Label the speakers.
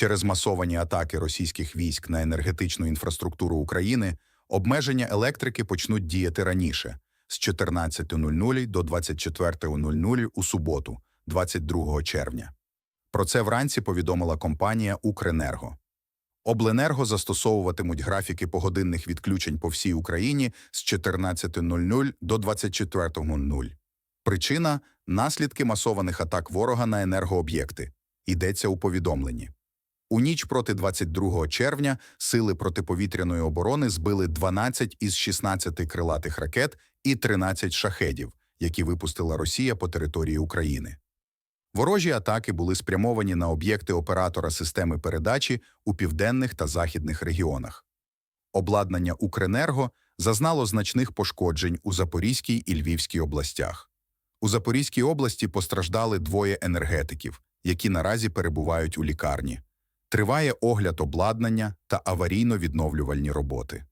Speaker 1: Через масовані атаки російських військ на енергетичну інфраструктуру України обмеження електрики почнуть діяти раніше з 14.00 до 24.00 у суботу, 22 червня. Про це вранці повідомила компанія «Укренерго». Обленерго застосовуватимуть графіки погодинних відключень по всій Україні з 14.00 до 24.00. Причина – наслідки масованих атак ворога на енергооб'єкти. Йдеться у повідомленні. У ніч проти 22 червня сили протиповітряної оборони збили 12 із 16 крилатих ракет і 13 шахедів, які випустила Росія по території України. Ворожі атаки були спрямовані на об'єкти оператора системи передачі у південних та західних регіонах. Обладнання Укренерго зазнало значних пошкоджень у Запорізькій і Львівській областях. У Запорізькій області постраждали двоє енергетиків, які наразі перебувають у лікарні. Триває огляд обладнання та аварійно-відновлювальні роботи.